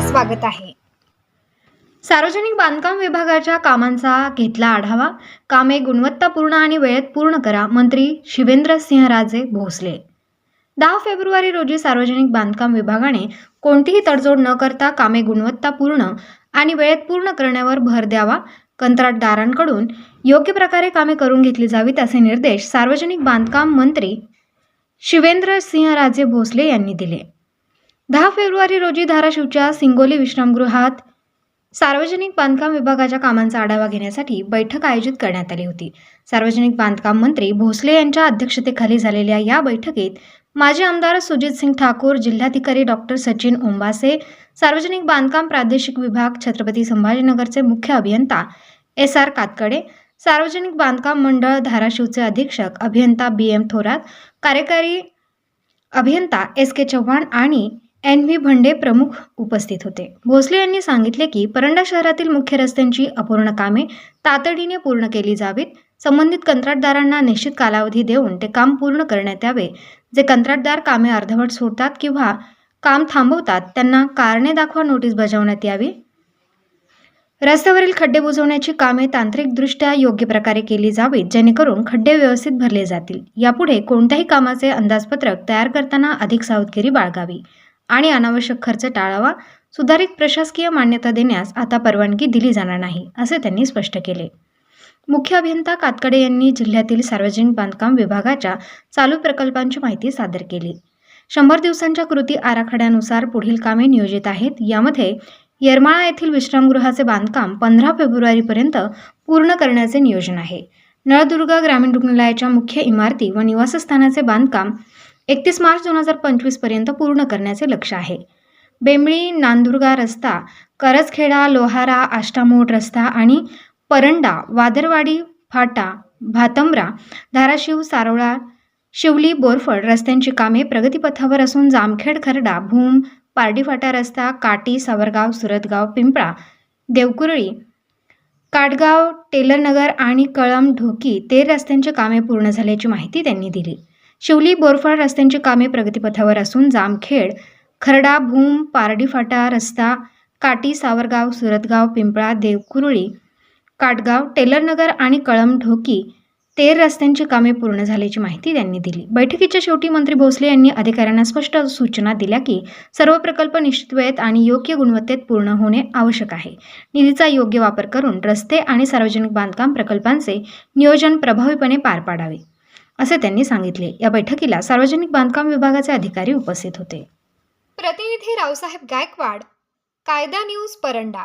स्वागत आहे. सार्वजनिक बांधकाम विभागाच्या कामांचा घेतला आढावा. कामे गुणवत्तापूर्ण आणि वेळेत पूर्ण करा मंत्री शिवेंद्रसिंहराजे भोसले. दहा फेब्रुवारी रोजी सार्वजनिक बांधकाम विभागाने कोणतीही तडजोड न करता कामे गुणवत्तापूर्ण आणि वेळेत पूर्ण करण्यावर भर द्यावा कंत्राटदारांकडून योग्य प्रकारे कामे करून घेतली जावीत असे निर्देश सार्वजनिक बांधकाम मंत्री शिवेंद्रसिंहराजे भोसले यांनी दिले. दहा फेब्रुवारी रोजी धाराशिवच्या सिंगोली विश्रामगृहात सार्वजनिक बांधकाम विभागाच्या कामांचा आढावा घेण्यासाठी बैठक आयोजित करण्यात आली होती. सार्वजनिक बांधकाम मंत्री भोसले यांच्या अध्यक्षतेखाली झालेल्या या बैठकीत माजी आमदार सुजित सिंग ठाकूर जिल्हाधिकारी डॉक्टर सचिन ओंबासे सार्वजनिक बांधकाम प्रादेशिक विभाग छत्रपती संभाजीनगरचे मुख्य अभियंता एस आर कातकडे सार्वजनिक बांधकाम मंडळ धाराशिवचे अधीक्षक अभियंता बी एम थोरात कार्यकारी अभियंता एस के चव्हाण आणि एन व्ही भंडे प्रमुख उपस्थित होते. भोसले यांनी सांगितले की परंडा शहरातील मुख्य रस्त्यांची अपूर्ण कामे तातडीने पूर्ण केली जावीत. संबंधित कंत्राटदारांना निश्चित कालावधी देऊन ते काम पूर्ण करण्यात यावे. जे कंत्राटदार कामे अर्धवट सोडतात किंवा काम थांबवतात त्यांना कारणे दाखवा नोटीस बजावण्यात यावी. रस्त्यावरील खड्डे बुजवण्याची कामे तांत्रिकदृष्ट्या योग्य प्रकारे केली जावीत जेणेकरून खड्डे व्यवस्थित भरले जातील. यापुढे कोणत्याही कामाचे अंदाजपत्रक तयार करताना अधिक सावधगिरी बाळगावी. आणि अनावश्यक खर्च टाळावा. सुधारित प्रशासकीय मान्यता देण्यास आता परवानगी दिली जाणार नाही असे त्यांनी स्पष्ट केले. मुख्य अभियंता कातकडे यांनी जिल्ह्यातील सार्वजनिक बांधकाम विभागाच्या चालू प्रकल्पांची माहिती सादर केली. शंभर दिवसांच्या कृती आराखड्यानुसार पुढील कामे नियोजित आहेत. यामध्ये येरमाळा येथील विश्रामगृहाचे बांधकाम पंधरा फेब्रुवारीपर्यंत पूर्ण करण्याचे नियोजन आहे. नळदुर्ग ग्रामीण रुग्णालयाच्या मुख्य इमारती व निवासस्थानाचे बांधकाम एकतीस मार्च दोन हजार पंचवीसपर्यंत पूर्ण करण्याचे लक्ष आहे. बेंबळी नांदुर्गा रस्ता करजखेडा लोहारा आष्टामोड रस्ता आणि परंडा वादरवाडी फाटा भातंब्रा धाराशिव सारोळा शिवली बोरफड रस्त्यांची कामे प्रगतीपथावर असून जामखेड खरडा भूम पारडीफाटा रस्ता काटी सावरगाव सुरतगाव पिंपळा देवकुरळी काटगाव टेलरनगर आणि कळम ढोकी ते रस्त्यांची कामे पूर्ण झाल्याची माहिती त्यांनी दिली. शिवली बोरफाड रस्त्यांची कामे प्रगतीपथावर असून जामखेड खरडा भूम पारडीफाटा रस्ता काटी सावरगाव सुरतगाव पिंपळा देवकुरळी काटगाव टेलरनगर आणि कळम ढोकी तेर रस्त्यांची कामे पूर्ण झाल्याची माहिती त्यांनी दिली. बैठकीच्या शेवटी मंत्री भोसले यांनी अधिकाऱ्यांना स्पष्ट सूचना दिल्या की सर्व प्रकल्प निश्चित वेळेत आणि योग्य गुणवत्तेत पूर्ण होणे आवश्यक आहे. निधीचा योग्य वापर करून रस्ते आणि सार्वजनिक बांधकाम प्रकल्पांचे नियोजन प्रभावीपणे पार पाडावे. असे त्यांनी सांगितले. या बैठकीला सार्वजनिक बांधकाम विभागाचे अधिकारी उपस्थित होते. प्रतिनिधी रावसाहेब गायकवाड कायदा न्यूज परंडा.